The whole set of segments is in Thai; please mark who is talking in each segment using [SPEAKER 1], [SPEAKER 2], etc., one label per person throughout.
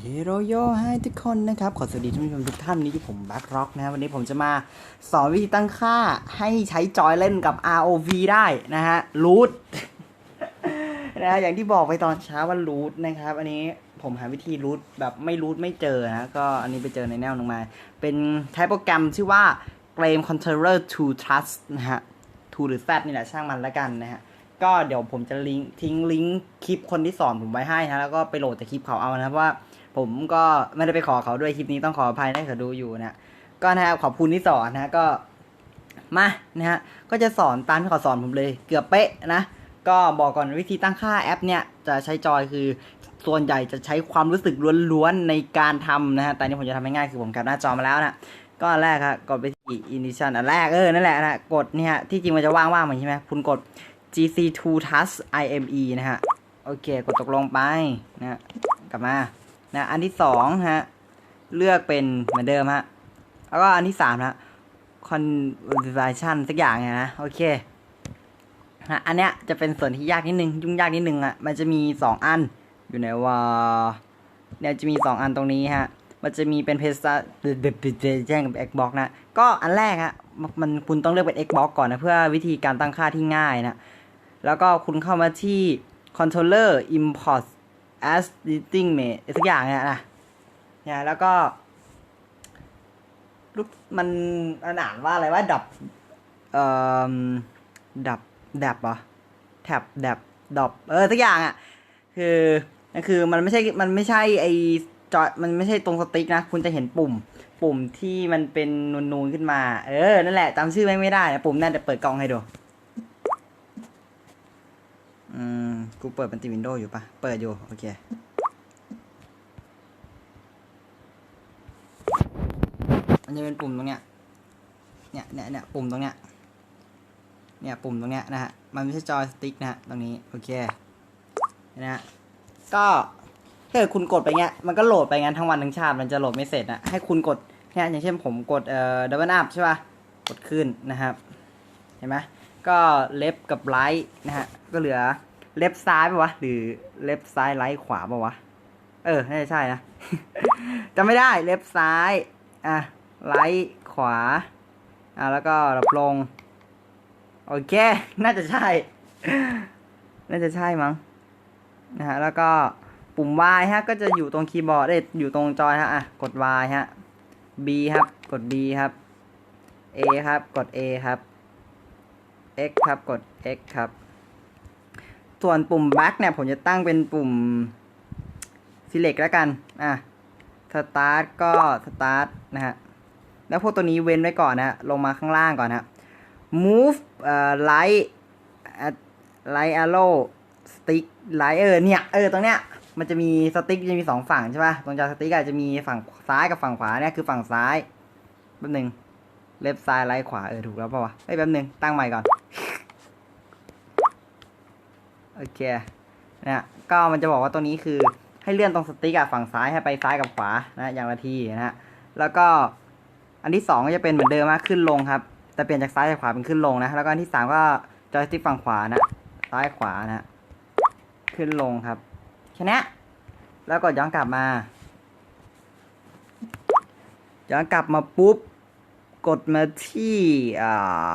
[SPEAKER 1] เฮโรโยให้ทุกคนนะครับ ขอสวัสดีท่านผู้ชมทุกท่านนี้ที่ผมแบ็คร็อกนะครับวันนี้ผมจะมาสอนวิธีตั้งค่าให้ใช้จอยเล่นกับ ROV ได้นะฮะรูทนะฮะอย่างที่บอกไปตอนเช้าว่ารูทนะครับ อันนี้ผมหาวิธีรูทแบบไม่รูทไม่เจอนะ ก็อันนี้ไปเจอในแนวนึงมา เป็นใช้โปรแกรมชื่อว่า Game Controller to Trust นะฮะ to หรือ Z นี่แหละช่างมันแล้วกันนะฮะก็เดี๋ยวผมจะลิงก์ทิ้งลิงก์คลิปคนที่สอนผมไว้ให้นะแล้วก็ไปโหลดจากคลิปเขาเอานะเพราะว่า ผมก็ไม่ได้ไปขอเขาด้วยคลิปนี้ต้องขออภัยถ้าเขาดูอยู่นะก็นะครับขอบคุณที่สอนนะก็มานะฮะก็จะสอนตามที่เขาสอนผมเลย เกือบเป๊ะนะ ก็บอกก่อนวิธีตั้งค่าแอปเนี่ยจะใช้จอยคือส่วนใหญ่จะใช้ความรู้สึกล้วนๆในการทำนะฮะแต่นนี้ผมจะทำให้ง่ายคือผมแคปหน้าจอมาแล้วนะก็แรกครับกดไปที่ ignition อันแรกเออนั่นแหละนะกดเนี่ยที่จริงมันจะว่างๆเหมือนใช่ไหมคุณกด gc2 task ime นะฮะโอเค กดตกลงไปนะกลับมา นะอันที่สองฮะเลือกเป็นเหมือนเดิมฮะแล้วก็อันที่สามนะ conversion สักอย่างเนี่ยนะ โอเคนะอันเนี้ยจะเป็นส่วนที่ยากนิดนึง ยุ่งยากนิดนึงอะมันจะมีสองอันอยู่ในว่าเนี่ยจะมีสองอันตรงนี้ฮะมันจะมีเป็นเพสแจ้งกับ Xbox นะ ก็อันแรกฮะมันคุณต้องเลือกเป็น Xbox ก่อนนะเพื่อวิธีการตั้งค่าที่ง่ายนะ แล้วก็คุณเข้ามาที่ controller import as editing made สักอย่างเนี่ยนะเนี่ยแล้วก็รูปมันมันอ่านว่าอะไรว่าดับ เอ่อ ดับดับเหรอแท็บดับดอบเออสักอย่างอะ คือนั่นคือมันไม่ใช่มันไม่ใช่ไอจอยมันไม่ใช่ตรงสติ๊กนะ คุณจะเห็นปุ่ม ปุ่มที่มันเป็นนูนๆขึ้นมา เออ นั่นแหละจำชื่อไม่ได้นะปุ่มนั่นจะเปิดกล้องให้ดู อืม กูเปิดเป็นตีวินโดว์อยู่ปะเปิดอยู่ โอเค มันจะเป็นปุ่มตรงเนี้ย เนี่ย เนี่ย เนี่ย ปุ่มตรงเนี้ย เนี่ย ปุ่มตรงเนี้ยนะฮะ มันไม่ใช่จอยสติ๊กนะฮะ ตรงนี้ โอเค นะฮะ ก็ถ้าเกิดคุณกดไปเงี้ย มันก็โหลดไปงั้นทั้งวันทั้งชาติ มันจะโหลดไม่เสร็จนะให้คุณกดเนี่ยอย่างเช่นผมกดเอ่อดับเบิลอัพใช่ป่ะ กดขึ้นนะครับ เห็นไหมก็เล็บกับไลท์นะฮะ ก็เหลือ เล็บซ้ายปะวะ หรือเล็บซ้ายไลท์ขวาปะวะ เออ น่าจะใช่นะจำไม่ได้เล็บซ้าย อะ ไลท์ขวา อะ แล้วก็ดับลง โอเค น่าจะใช่ น่าจะใช่มั้ง นะฮะ แล้วก็ปุ่ม Y ฮะ ก็จะอยู่ตรงคีย์บอร์ดเอ้ยอยู่ตรงจอยฮะ อะ กด Y ฮะ B ครับ กด B ครับ A ครับ กด A ครับ X ครับ กด X ครับ ส่วนปุ่ม back เนี่ยผมจะตั้งเป็นปุ่ม select แล้วกัน อะ start ก็ start นะฮะ แล้วพวกตัวนี้เว้นไว้ก่อนนะฮะลงมาข้างล่างก่อนฮะ move เอ่อ light light arrow stick light เออเนี่ย เออตรงเนี้ย มันจะมีสติ๊กจะมีสองฝั่งใช่ป่ะ ตรงจอสติ๊กอาจจะมีฝั่งซ้ายกับฝั่งขวาเนี่ยคือฝั่งซ้าย แป๊บหนึงเล็บซ้ายไลท์ขวา เออ ถูกแล้วป่าวะเฮ้ยแป๊บหนึงตั้งใหม่ก่อน โอเคเนี่ยก็มันจะบอกว่าตัวนี้คือให้เลื่อนตรงสติ๊กอะฝั่งซ้ายให้ไปซ้ายกับขวานะอย่างละทีนะฮะแล้วก็อันที่สองก็จะเป็นเหมือนเดิมนะขึ้นลงครับแต่เปลี่ยนจากซ้ายจากขวาเป็นขึ้นลงนะแล้วก็อันที่สามก็จอยสติ๊กฝั่งขวานะซ้ายขวานะขึ้นลงครับแค่นี้แล้วก็ย้อนกลับมาย้อนกลับมาปุ๊บกดมาที่อ่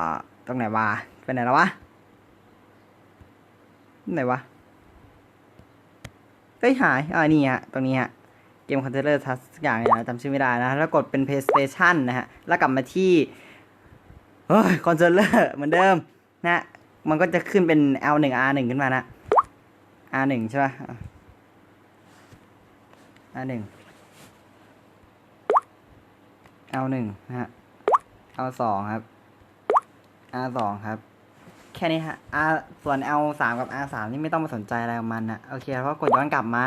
[SPEAKER 1] าตรงไหนวะไปไหนแล้ววะ ไหนวะเฮ้ยหายอ่านี่ฮะ ตรงนี้ฮะ เกมคอนเทนเนอร์ทัสอย่างเนี่ยจำชื่อไม่ได้นะ แล้วกดเป็น PlayStation นะฮะ แล้วกลับมาที่เฮ้ยคอนโซลเลอร์เหมือนเดิมนะมันก็จะขึ้นเป็น L1 R1 ขึ้นมานะ R1 ใช่ป่ะ R1 L1 นะฮะ L2 ครับ R2 ครับ ค่นี้ฮะ R ส่วน L3 กับ R3 นี่ไม่ต้องมาสนใจอะไรกับมันนะโอเคเพราะกดย้อนกลับมา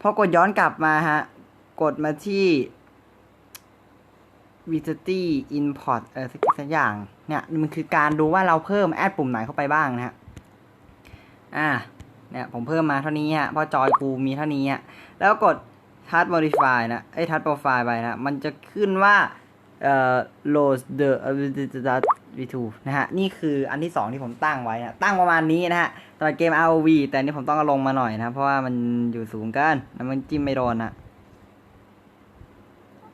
[SPEAKER 1] พอกดย้อนกลับมาฮะ กดมาที่ Visity Import เออสักสักอย่าง เนี่ย มันคือการดูว่าเราเพิ่มแอดปุ่มไหนเข้าไปบ้างนะฮะ อ่า เนี่ย ผมเพิ่มมาเท่านี้ฮะพราะจอยกูมีเท่านี้ฮะ แล้วกด Touch Modify นะ ไอ้ Touch Profile ไปนะ มันจะขึ้นว่า เอ่อ load the v2 นะฮะ นี่คืออันที่สองที่ผมตั้งไว้นะตั้งประมาณนี้นะฮะสำหรับเกม ROV แต่นี่ผมต้องลงมาหน่อยนะ เพราะว่ามันอยู่สูงเกินแล้วมันจิ้มไม่โดนนะ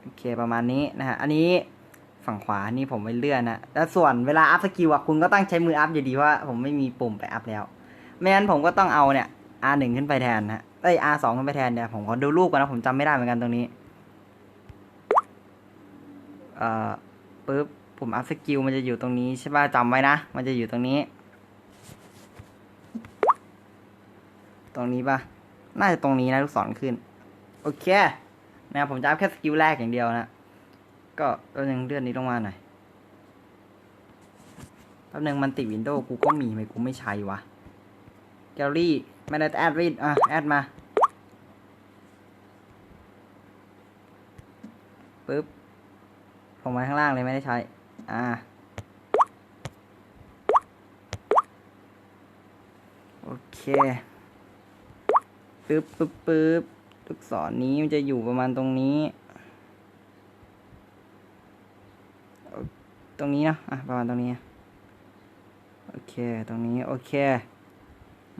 [SPEAKER 1] โอเคประมาณนี้นะฮะ อันนี้ฝั่งขวานี่ผมไม่เลื่อนนะแล้วส่วนเวลาอัพสกิลอะคุณก็ต้องใช้มืออัพอยู่ดีว่าผมไม่มีปุ่มไปอัพแล้ว ไม่งั้นผมก็ต้องเอาเนี่ย R หนึ่งขึ้นไปแทนนะเอ้ย R สองขึ้นไปแทนเนี่ยผมขอดูรูปก่อนนะผมจำไม่ได้เหมือนกันตรงนี้ เอ่อปึ๊บ ผมอัพสกิลมันจะอยู่ตรงนี้ใช่ป่ะจำไว้นะ มันจะอยู่ตรงนี้ ตรงนี้ป่ะ น่าจะตรงนี้นะลูกศรขึ้น โอเค นะผมจะอัพแค่สกิลแรกอย่างเดียวนะ ก็แป๊บนึงเลื่อนนี้ลงมาหน่อยแป๊บนึงมันติดวินโดว์กูก็มีทำไมกูไม่ใช้วะ แกลลี่ไม่ได้แอดรีดอะ แอดมาปึ๊บผมไว้ข้างล่างเลยไม่ได้ใช้ อ่าโอเคปึ๊บปึ๊บปึ๊บลูกศรนี้มันจะอยู่ประมาณตรงนี้ ตรงนี้นะอะประมาณตรงนี้ โอเค ตรงนี้ โอเค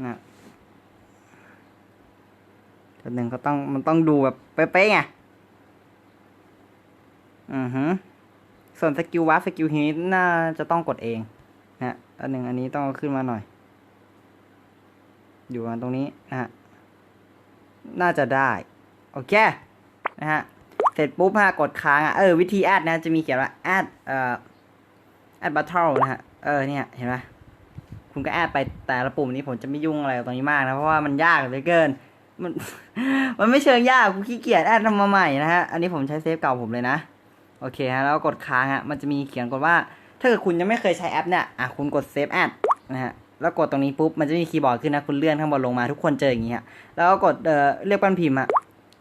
[SPEAKER 1] นะแต่หนึ่งเขาต้องมันต้องดูแบบเป๊ะๆไงอือฮึ ส่วนสกิลวาร์ปสกิลฮีทน่าจะต้องกดเองนะฮะอันหนึ่งอันนี้ต้องขึ้นมาหน่อย อยู่มาตรงนี้นะฮะน่าจะได้ โอเค นะฮะ เสร็จปุ๊บฮะกดค้างอะ เออ วิธีแอดนะ จะมีเขียนว่าแอดเอ่อแอดบัตเทิลนะฮะ เออ เนี่ย เห็นไหมคุณก็แอดไปแต่ละปุ่มนี้ผมจะไม่ยุ่งอะไรตรงนี้มากนะ เพราะว่ามันยากเหลือเกิน มัน มันไม่เชิงยากกูขี้เกียจแอดทำมาใหม่นะฮะ อันนี้ผมใช้เซฟเก่าผมเลยนะ โอเคฮะแล้วกดค้างฮะมันจะมีเขียนกดว่า ถ้าเกิดคุณยังไม่เคยใช้แอปเนี่ยอะคุณกดเซฟแอดนะฮะแล้วกดตรงนี้ปุ๊บมันจะมีคีย์บอร์ดขึ้นนะคุณเลื่อนข้างบนลงมาทุกคนเจออย่างงี้ฮะแล้วก็กดเอ่อเลือกแป้นพิมพ์อะ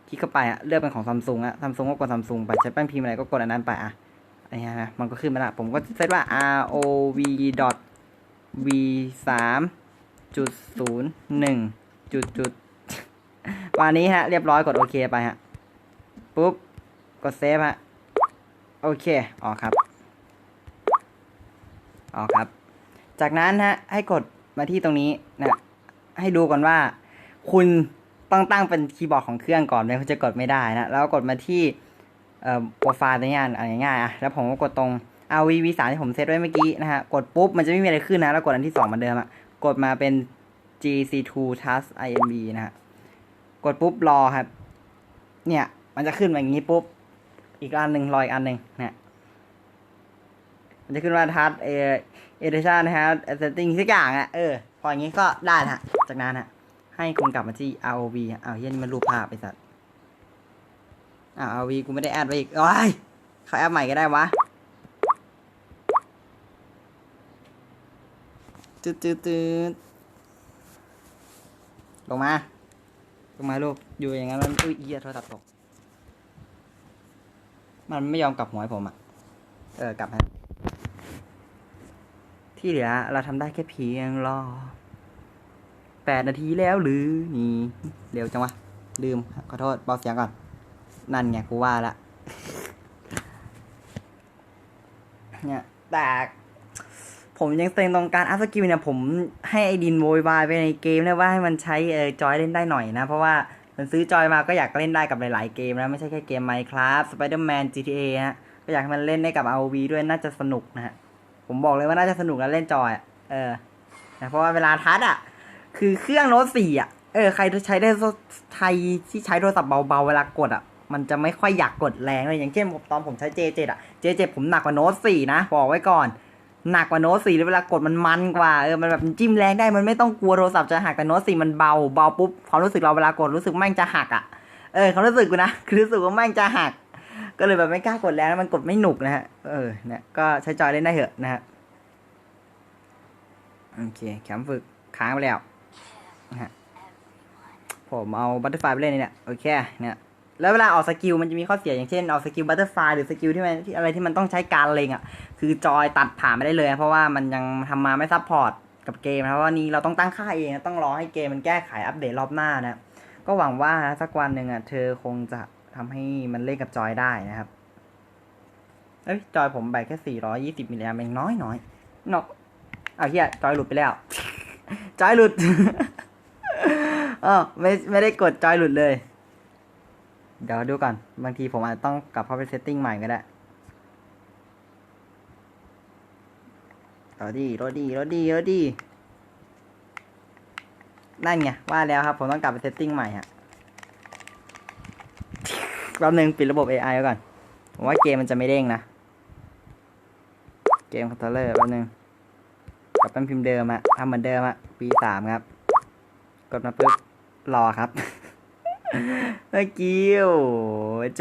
[SPEAKER 1] คลิกเข้าไปอะเลือกเป็นของซัมซุงอะซัมซุงก็กดซัมซุงไปใช้แป้นพิมพ์อะไรก็กดอันนั้นไปอะอะไรเงี้ยนะมันก็ขึ้นมาละผมก็เซตว่า r o v dot v สามจุดศูนย์หนึ่งจุดจุดวันนี้ฮะ เรียบร้อยกดโอเคไปฮะ ปุ๊บ กดเซฟฮะ โอเค ออกครับ ออกครับ จากนั้นฮะ ให้กดมาที่ตรงนี้นะ ให้ดูก่อนว่า คุณต้องตั้งเป็นคีย์บอร์ดของเครื่องก่อนไม่งั้นคุณจะกดไม่ได้นะ แล้วกดมาที่โปรไฟล์ตรงนี้อ่านง่ายๆอะ แล้วผมก็กดตรง RV V3 ที่ผมเซตไว้เมื่อกี้นะฮะ กดปุ๊บ มันจะไม่มีอะไรขึ้นนะ แล้วกดอันที่สองเหมือนเดิมอะ กดมาเป็น GC2 Task INB นะฮะ กดปุ๊บรอครับ เนี่ย มันจะขึ้นมาอย่างนี้ปุ๊บ อีกอันหนึ่งรออีกอันหนึ่งนะมันจะขึ้นว่าทัสเอเอเดชันนะฮะเซตติ้งทุกอย่างอะเออพออย่างนี้ก็ได้นะฮะ จากนั้นฮะ ให้คุณกลับมาที่ ROV อ้าวเฮียนี่มันรูปภาพไปสัตว์อ้าว ROV กูไม่ได้แอดไว้อีกโอ้ยเขาแอดใหม่ก็ได้วะตืดตืดตืดลงมาลงมาลูกอยู่อย่างนั้นมันอุ้ยเหี้ยโทรศัพท์ตก มันไม่ยอมกลับหัวให้ผมอะ เออกลับฮะที่เหลือเราทำได้แค่เพียงรอแปดนาทีแล้วหรือนี่เร็วจังวะ ลืม ขอโทษเบาเสียงก่อน นั่นไงกูว่าละเนี่ยแต่ผมยังเต็งตรงการอัพสกิลเนี่ยผมให้ไอดินโวยวายไปในเกมนะว่าให้มันใช้เออจอยเล่นได้หน่อยนะ เพราะว่า มันซื้อจอยมาก็อยากเล่นได้กับหลาย ๆ เกมนะ ไม่ใช่แค่เกม Minecraft Spider-Man GTA ฮะก็อยากให้มันเล่นได้กับ ROV ด้วยน่าจะสนุกนะฮะผมบอกเลยว่าน่าจะสนุกนะเล่นจอยเออนะเพราะว่าเวลาทัดอะ คือเครื่องโน้ตสี่อะเออใครใช้ได้ไทยที่ใช้โทรศัพท์เบาๆเวลากดอะ มันจะไม่ค่อยอยากกดแรงเลยอย่างเช่นตอนผมใช้ J7 อะ J7 ผมหนักกว่าโน้ตสี่นะ บอกไว้ก่อน หนักกว่าโน้ตสี่เลยเวลากดมันมันกว่าเออมันแบบจิ้มแรงได้มันไม่ต้องกลัวโทรศัพท์จะหักแต่โน้ตสี่มันเบาเบาปุ๊บความรู้สึกเราเวลากดรู้สึกแม่งจะหักอะเออความรู้สึกกูนะคือรู้สึกว่าแม่งจะหัก ก็เลยแบบไม่กล้ากดแล้วมันกดไม่หนุกนะฮะเออเนี่ยก็ใช้จอยเล่นได้เหอะนะฮะโอเคแคมฝึกค้างไปแล้วนะฮะผมเอาบัตเตอร์ไฟไปเล่นนี่เนี่ยโอเคเนี่ย แล้วเวลาออกสกิลมันจะมีข้อเสียอย่างเช่นเอาสกิลบัตเตอร์ไฟหรือสกิลที่มันที่อะไรที่มันต้องใช้การเล็งอะ คือจอยตัดผ่านไม่ได้เลย เพราะว่ามันยังทำมาไม่ซับพอร์ตกับเกมนะเพราะว่านี้เราต้องตั้งค่าเองต้องรอให้เกมมันแก้ไขอัปเดตรอบหน้านะ ก็หวังว่าสักวันหนึ่งอะเธอคงจะทำให้มันเล่นกับจอยได้นะครับเอ้ยจอยผมแบแค่420มิลลิแอมป์เองน้อยน้อยเนาะเอาเฮียจอยหลุดไปแล้ว จอยหลุดเออไม่ไม่ได้กดจอยหลุดเลย เดี๋ยวดูก่อน บางทีผมอาจจะต้องกลับเข้าไปเซตติ้งใหม่ก็ได้รอดีรอดีรอดีรอดี นั่นไง ว่าแล้วครับ ผมต้องกลับไปเซตติ้งใหม่ฮะแป๊บนึงปิดระบบ AI ไว้ก่อน ผมว่าเกมมันจะไม่เด้งนะ เกมคอนโทรลเลอร์แป๊บนึงกลับเป็นพิมพ์เดิมอะทำเหมือนเดิมอะปีสามครับ กดมาปุ๊บ รอครับ เมื่อกี้โอ้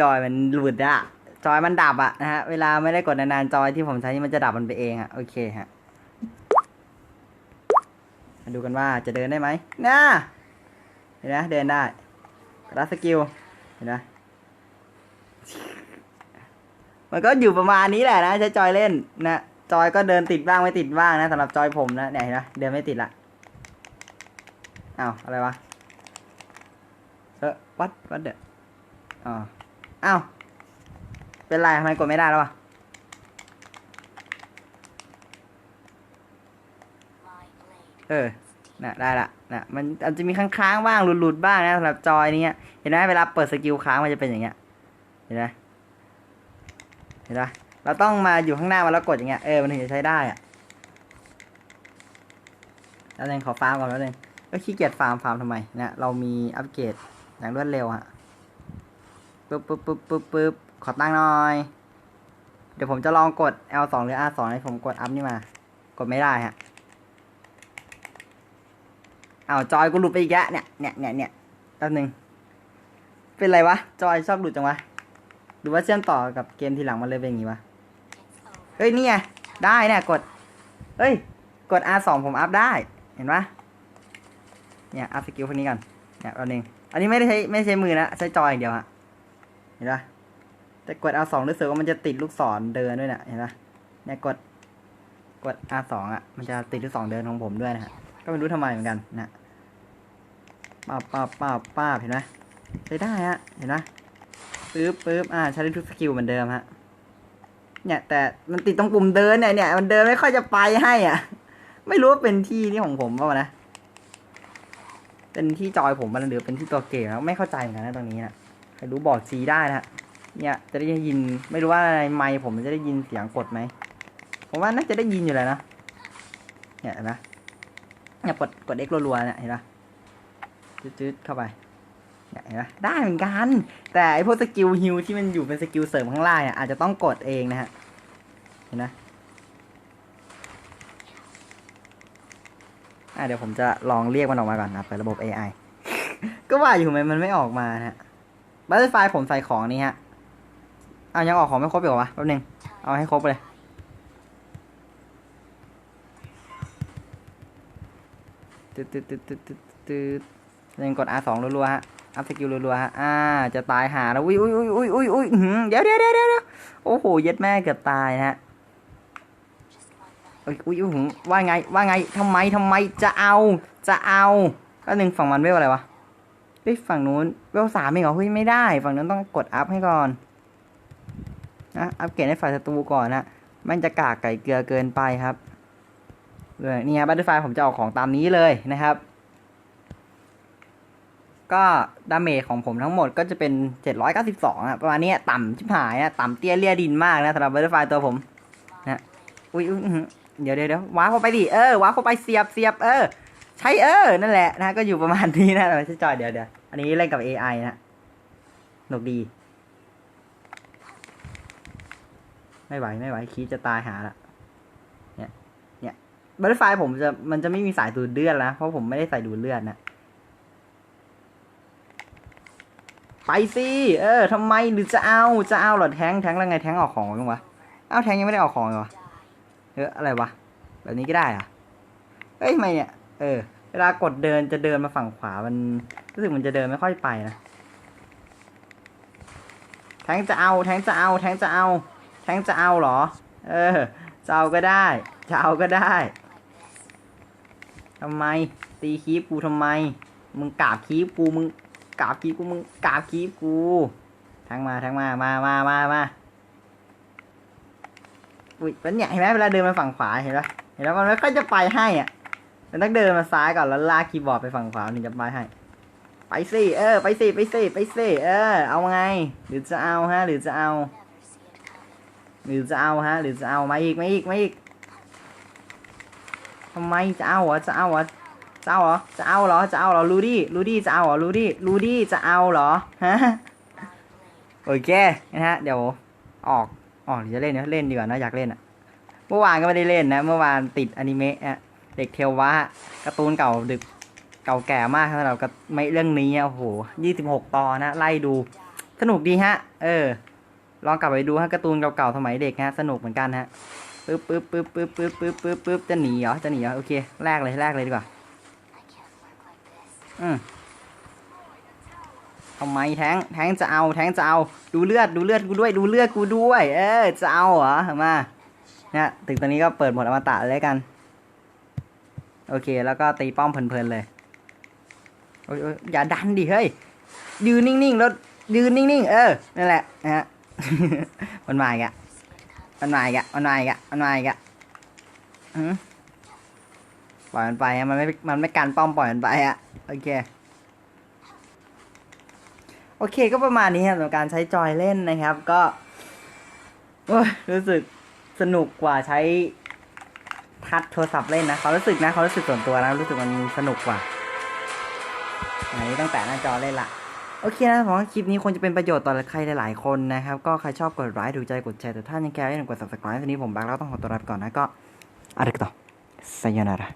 [SPEAKER 1] จอยมันหลุดอะจอยมันดับอะนะฮะ เวลาไม่ได้กดนานๆจอยที่ผมใช้นี่มันจะดับมันไปเองอะโอเคฮะมาดูกันว่าจะเดินได้ไหมน่าเห็นไหมเดินได้รัสกิลเห็นไหมมันก็อยู่ประมาณนี้แหละนะใช้จอยเล่นนะจอยก็เดินติดบ้างไม่ติดบ้างนะสำหรับจอยผมนะเนี่ยเห็นไหมเดินไม่ติดละอ้าวอะไรวะ เออวัดวัดเดออ๋ออ้าว เป็นไรทำไมกดไม่ได้แล้ววะเออน่ะได้ละน่ะมันอาจจะมีค้างๆบ้างหลุดๆบ้างนะสำหรับจอยนี้เห็นไหมเวลาเปิดสกิลค้างมันจะเป็นอย่างเงี้ย เห็นไหมเห็นไหมเราต้องมาอยู่ข้างหน้ามันแล้วกดอย่างเงี้ย เออ มันถึงจะใช้ได้อะแล้วนึงขอฟาร์มก่อนแล้วนึงก็ขี้เกียจฟาร์มฟาร์มทำไมนะเรามีอัปเกรด อย่างรวดเร็วฮะปึ๊บปึ๊บปึ๊บปึ๊บปึ๊บขอตั้งหน่อย เดี๋ยวผมจะลองกด L2 หรือ R2 ให้ผมกดอัพนี่มา กดไม่ได้ฮะเอ้าจอยกูหลุดไปอีกแล้วเนี่ยเนี่ยเนี่ยเนี่ยแป๊บนึง เป็นไรวะ จอยชอบหลุดจังวะหรือว่าเชื่อมต่อกับเกมทีหลังมันเลยเป็นอย่างงี้วะ เฮ้ยนี่ไงได้เนี่ยกด เฮ้ย กด R2 ผมอัพได้ เห็นปะเนี่ย อัพสกิลคนนี้ก่อนเนี่ยแป๊บนึง อันนี้ไม่ได้ใช้ไม่ใช้มือนะใช้จอยอย่างเดียวฮะเห็นปะแต่กด R2 รู้สึกว่ามันจะติดลูกศรเดินด้วยนะเห็นปะเนี่ยกดกด R2 อะ มันจะติดลูกศรเดินของผมด้วยนะฮะก็ไม่รู้ทำไมเหมือนกันนะป้าป้าป้าป้าเห็นไหมใช้ได้ฮะเห็นไหมปึ๊บปึ๊บอ่าใช้ได้ทุกสกิลเหมือนเดิมฮะเนี่ย แต่มันติดตรงปุ่มเดินเนี่ยเนี่ยมันเดินไม่ค่อยจะไปให้อะ ไม่รู้ว่าเป็นที่นี่ของผมเปล่าวนะ เป็นที่จอยผมมันหรือเป็นที่ตัวเกมนะไม่เข้าใจเหมือนกันนะตรงนี้นะใครรู้บอกซีได้นะเนี่ยจะได้ยินไม่รู้ว่าในไมค์ผมจะได้ยินเสียงกดไหมผมว่าน่าจะได้ยินอยู่แล้วนะเนี่ยเห็นไหมเนี่ยกดกด X รัวๆเนี่ยเห็นปะจืดๆเข้าไปเนี่ยเห็นปะได้เหมือนกัน แต่ไอพวกสกิลฮิลที่มันอยู่เป็นสกิลเสริมข้างล่างเนี่ยอาจจะต้องกดเองนะฮะเห็นไหม อะเดี๋ยวผมจะลองเรียกมันออกมาก่อนนะเปิดระบบ AI ก็ว่าอยู่ทำไมมันไม่ออกมานะฮะบัตเตอร์ไฟผมใส่ของนี่ฮะอ้าวยังออกของไม่ครบอีกเหรอวะแป๊บนึง เอาให้ครบเลย ตึ๊ดตึ๊ดตึ๊ดตึ๊ดตึ๊ดตึ๊ดยังกด R2 รัวๆฮะ อัพสกิลรัวๆฮะ อ่า จะตายหาแล้ว อุ้ยอุ้ยอุ้ยอุ้ยอุ้ยอุ้ยอื้อหือเดี๋ยวเดี๋ยวเดี๋ยวเดี๋ยวโอ้โห เย็ดแม่เกือบตายนะฮะ อุ้ยอุ้ยว่าไงว่าไงทำไมทำไมจะเอาจะเอาก็หนึ่งฝั่งมันเวลอะไรวะเฮ้ยฝั่งนู้นเวลสามเองเหรอเฮ้ยไม่ได้ ฝั่งนู้นต้องกดอัพให้ก่อนนะอัพเกรดให้ฝ่ายศัตรูก่อนนะมันจะกากไก่เกลือเกินไปครับเลยนี่ครับบัตเตอร์ไฟผมจะเอาของตามนี้เลยนะครับ ก็ดาเมจของผมทั้งหมดก็จะเป็น 792อะประมาณนี้ต่ำชิบหายอะต่ำเตี้ยเลี่ยดินมากนะสำหรับบัตเตอร์ไฟตัวผมนะอุ้ยอุ๊ย เดี๋ยวเดี๋ยวว้าเข้าไปดิเออว้าเข้าไปเสียบเสียบเออ ใช้เออ นั่นแหละนะก็อยู่ประมาณนี้นะไม่ใช่จอยเดี๋ยวเดี๋ยวอันนี้เล่นกับ AI นะหนุกดี ไม่ไหวไม่ไหวคีจะตายหาละบัตเตอร์ไฟผมจะมันจะไม่มีสายดูดเลือดแล้วเพราะผมไม่ได้ใส่ดูดเลือดนะไปสิเออทำไมหรือจะเอาจะเอาหรอแทงแทงแล้วไงแทงออกของยังวะเอาแทงยังไม่ได้ออกของเลยวะ เอออะไรวะ แบบนี้ก็ได้อะเฮ้ยทำไมเนี่ย เออ เวลากดเดินจะเดินมาฝั่งขวา มันรู้สึกมันจะเดินไม่ค่อยไปนะ แทงจะเอา แทงจะเอา แทงจะเอา แทงจะเอาเหรอ เออ จะเอาก็ได้ จะเอาก็ได้ทำไม ตีคีบกูทำไม มึงกราบคีบกู มึงกราบคีบกู มึงกราบคีบกู แทงมา แทงมา มามามามา อุ้ยเป็นเนี่ยเห็นไหมเวลาเดินมาฝั่งขวาเห็นปะเห็นแล้วมันไม่ค่อยจะไปให้อะ มันต้องเดินมาซ้ายก่อนแล้วลากคีย์บอร์ดไปฝั่งขวาถึงจะไปให้ ไปสิเออ ไปสิไปสิไปสิเออ เอาไง หรือจะเอาฮะ หรือจะเอา หรือจะเอาฮะ หรือจะเอามาอีกมาอีกมาอีกทำไมจะเอาเหรอจะเอาเหรอจะเอาเหรอจะเอาเหรอจะเอาเหรอลูดี้ลูดี้จะเอาเหรอลูดี้ลูดี้จะเอาเหรอฮะโอเคนะฮะเดี๋ยวออก ออกหรือจะเล่นเนี่ยเล่นดีกว่านะอยากเล่นอะเมื่อวานก็ไม่ได้เล่นนะ เมื่อวานติดอนิเมะอะเด็กเทวะการ์ตูนเก่าดึกเก่าแก่มากสำหรับกับไม่เรื่องนี้โอ้โหยี่สิบหกตอนนะ ไล่ดู สนุกดีฮะ เออ ลองกลับไปดูฮะการ์ตูนเก่าๆสมัยเด็กฮะ สนุกเหมือนกันฮะปึ๊บปึ๊บปึ๊บปึ๊บปึ๊บปึ๊บปึ๊บปึ๊บจะหนีเหรอจะหนีเหรอโอเคแรกเลยแรกเลยดีกว่า อืม ทำไมแทงแทงจะเอาแทงจะเอาดูเลือดดูเลือดกูด้วยดูเลือดกูด้วย เออจะเอาเหรอมาเนี่ยถึงตอนนี้ก็เปิดหมดอมตะเลยกัน โอเคแล้วก็ตีป้อมเพลินๆเลยโอ้ยอยอย่าดันดิเฮ้ยยืนนิ่งๆแล้วยืนนิ่งๆเออนั่นแหละนะฮะมันมาอีกอะมันมาอีกอะมันมาอีกอะมันมาอีกอะปล่อยมันไปอะมันไม่มันไม่กันป้อมปล่อยมันไปอะโอเค โอเคก็ประมาณนี้ครับสำหรับการใช้จอยเล่นนะครับ ก็รู้สึกสนุกกว่าใช้ทัชโทรศัพท์เล่นนะเขารู้สึกนะเขารู้สึกส่วนตัวนะรู้สึกมันสนุกกว่าอันนี้ตั้งแต่หน้าจอเล่นละโอเคนะผมว่าคลิปนี้คงจะเป็นประโยชน์ต่อใครหลายๆคนนะครับ ก็ใครชอบกดไลค์ดูใจกดแชร์แต่ถ้ายังแกไม่ได้กด subscribe ทีนี้ผมบักแล้วต้องขอตัวลาไปก่อนนะก็อาริกโตไซยานาระ